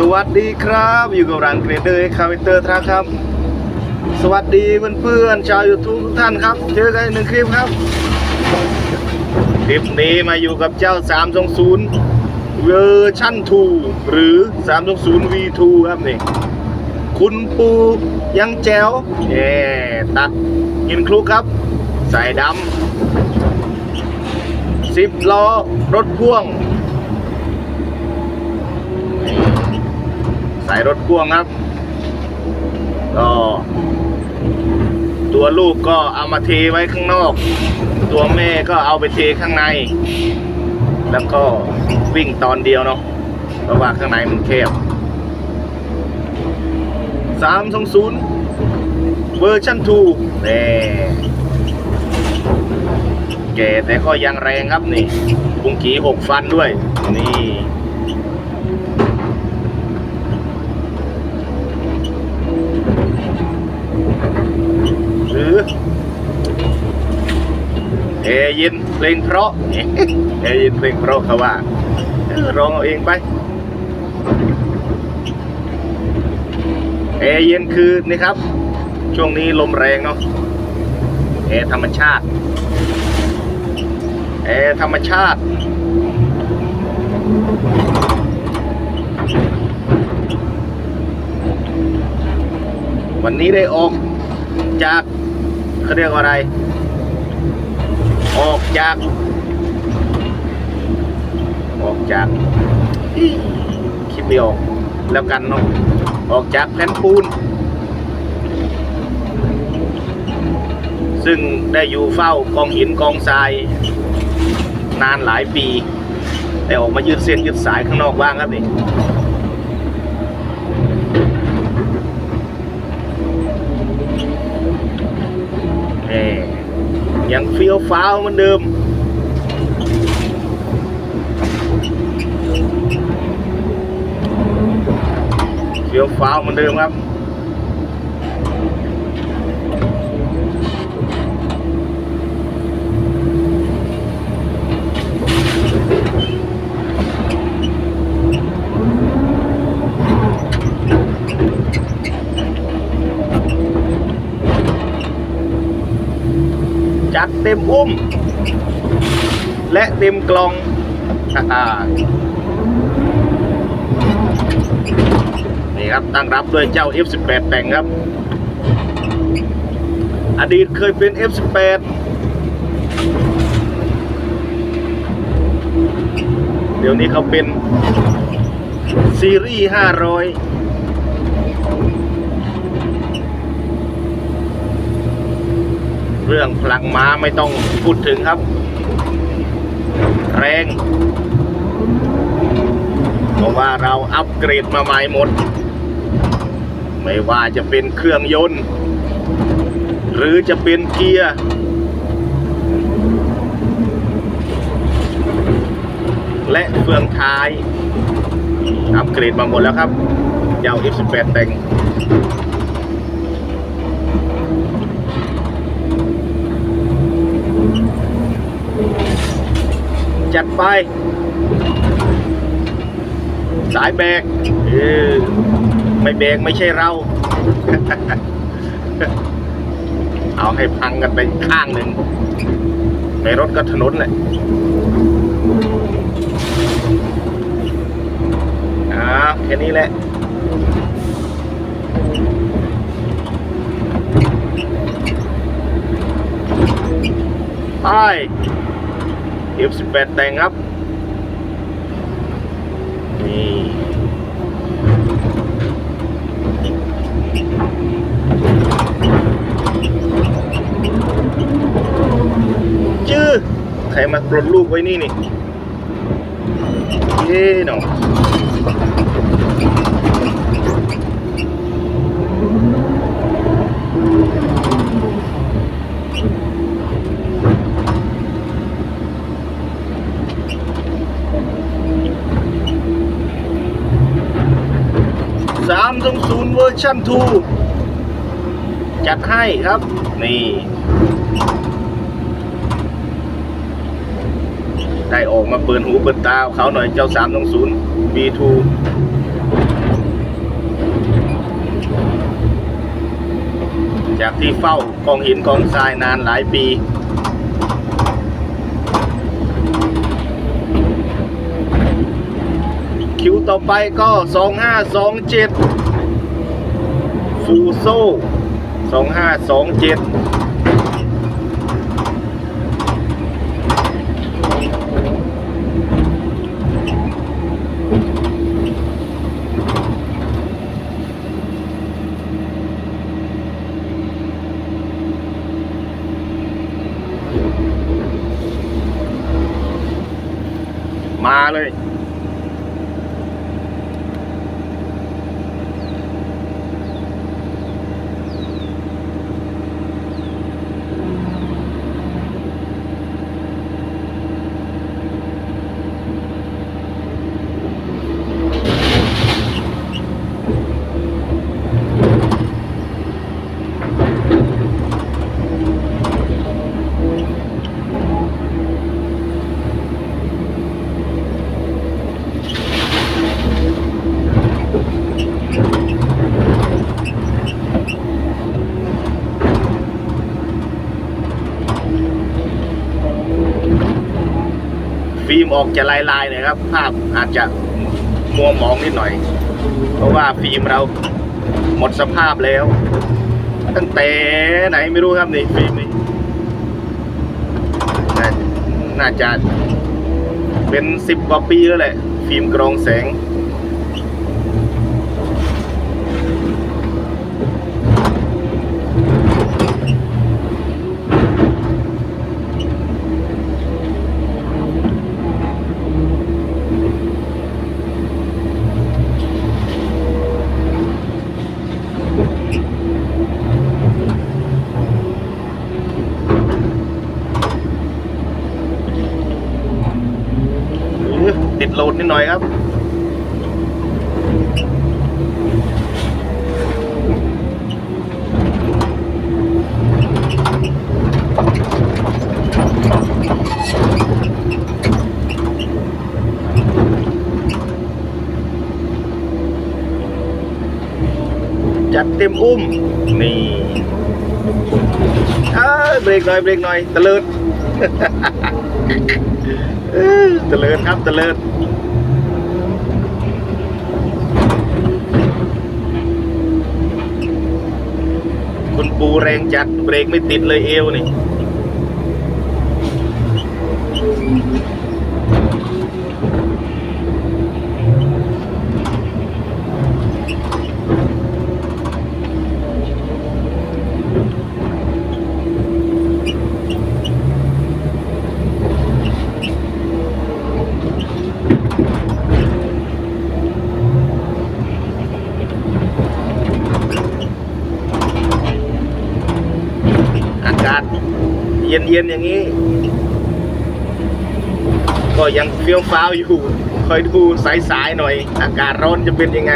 สวัสดีครับ อยู่กับร้านเกรเดอร์คาเวเตอร์ทรัคครับ สวัสดีเพื่อนๆชาวยูทูบทุกท่านครับ เจอกันอีกหนึ่งคลิปครับ คลิปนี้มาอยู่กับเจ้า 320 เวอร์ชั่น 2 หรือ 320 V2 ครับนี่คุณปูยังแจ๋วเย่ตัดกินคลุกครับ ใส่ดำสิบล้อรถพ่วง ใส่รถพ่วงครับก็ตัวลูกก็เอามาเทไว้ข้างนอก ตัวแม่ก็เอาไปเทข้างใน แล้วก็วิ่งตอนเดียวเนาะเพราะว่าข้างในมันแคบสามสองศูนย์เวอร์ชัน2เน่แก่แต่ก็ยังแรงครับนี่ปุงกีหกฟันด้วย นี่ หรือ เอยินเพลงเพราะเอยินเพลงเพราะเขาว่าร้องเอาเองไปเอเย็นคือนี่ครับ ช่วงนี้ลมแรงเนาะแอร์ธรรมชาติแอร์ธรรมชาติ วันนี้ได้ออกจาก เขาเรียกว่าอะไร ออกจาก ออกจากคิดไม่ออก แล้วกันเนาะออกจากแผ่นปูน ซึ่งได้อยู่เฝ้ากองหินกองทราย นานหลายปี แต่ออกมายืดเส้นยืดสายข้างนอกบ้างครับนี่ ยังเฟี้ยวฟ้าวเหมือนเดิม เฟี้ยวฟ้าวเหมือนเดิมครับ จั ดเต็มอุ้ม และเต็มกล่องนี่ครับตั้งรับด้วยเจ้า F18 แต่งครับ อดีตเคยเป็น F18 เดี๋ยวนี้เขาเป็นซีรีส์500 เรื่องพลังม้าไม่ต้องพูดถึงครับ แรงเพราะว่าเราอัปเกรดมาใหม่หมด ไม่ว่าจะเป็นเครื่องยนต์ หรือจะเป็นเกียร์และเฟืองท้ายอัปเกรดมาหมดแล้วครับยาว F18 แต่ง จัดไป สายแบกเออไม่แบกไม่ใช่เรา เอาให้พังกันไปข้างหนึ่งในรถก็ถนนแหละอ่าแค่นี้แหละไป F18 แต่งครับ นี่จื้อใครมากรดลูกไว้นี่นี่ เย้หนอ 3.0 เวอร์ชัน2จัดให้ครับ นี่ ได้ออกมาเปิดหูเปิดตาเขาหน่อยเจ้า 3.0 B2 จากที่เฝ้ากองหินกองทรายนานหลายปี คิวต่อไปก็ 2527 ฟูโซ่2527 ออกจะลายๆหน่อยครับ ภาพอาจจะมัวหมองนิดหน่อย เพราะว่าฟิล์มเราหมดสภาพแล้ว ตั้งแต่ไหนไม่รู้ครับนี่ฟิล์มนี่น่าจะเป็นสิบกว่าปีแล้วแหละ ฟิล์มกรองแสง ติดโหลดนิดหน่อยครับ จัดเต็ มอุ้ม นี่เบรกหน่อยเบรกหน่อยตะเลิดเอ้ยเจริญครับเจริดคุณปูแรงจัดเบรกไม่ติดเลยเอวนี่ อากาศเย็นๆอย่างนี้ ก็ยังเฟี้ยวฟ้าวอยู่ คอยดูสายๆหน่อย อากาศร้อนจะเป็นยังไง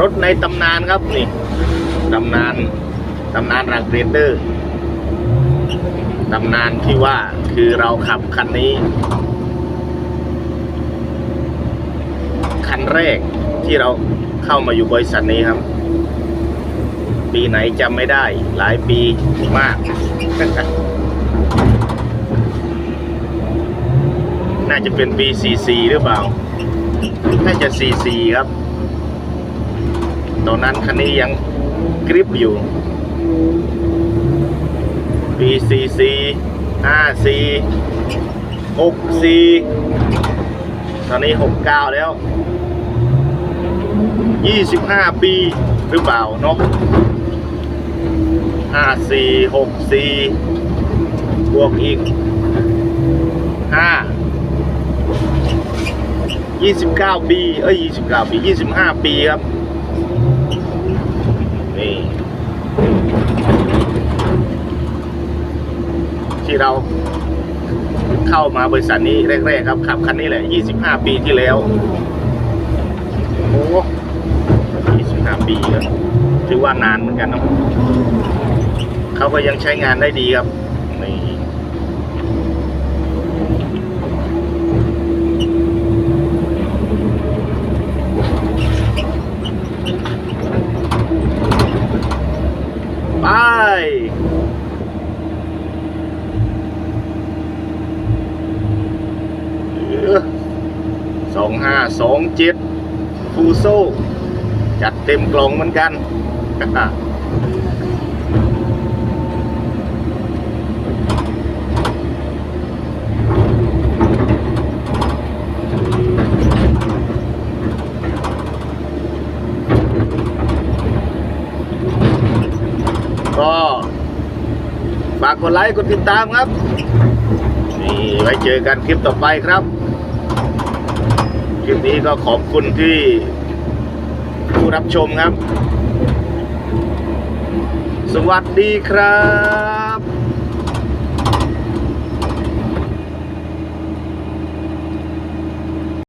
รถในตำนานครับนี่ตำนานตำนานรังเรนเดอร์ตำนานที่ว่าคือเราขับคันนี้ คันแรกที่เราเข้ามาอยู่บริษัทนี้ครับ ปีไหนจำไม่ได้ หลายปีมาก น่าจะเป็นปี44หรือเปล่า น่าจะ44ครับ ตอนนั้นคันนี้ยังกริปอยู่ปีสี่สี่ห้าสี่หกสี่ตอนนี้หกเก้าแล้วยี่สิบห้าปีหรือเปล่าเนาะห้าสี่หกสี่บวกอีกห้า29 ปี เอ้ย 29 ปี 25 ปีครับ นี่ที่เราเข้ามาบริษัทนี้แรกๆครับขับคันนี้แหละ 25 ปีที่แล้ว โอ้25 ปีครับถือว่านานเหมือนกันเนาะเขาก็ยังใช้งานได้ดีครับนี่ ไป สองห้าสองเจ็ดฟูโซ จัดเต็มกล่องเหมือนกัน ก็ ฝากกดไลค์กดติดตามครับ นี่ไว้เจอกันคลิปต่อไปครับ คลิปนี้ก็ขอบคุณที่ผู้รับชมครับ สวัสดีครับ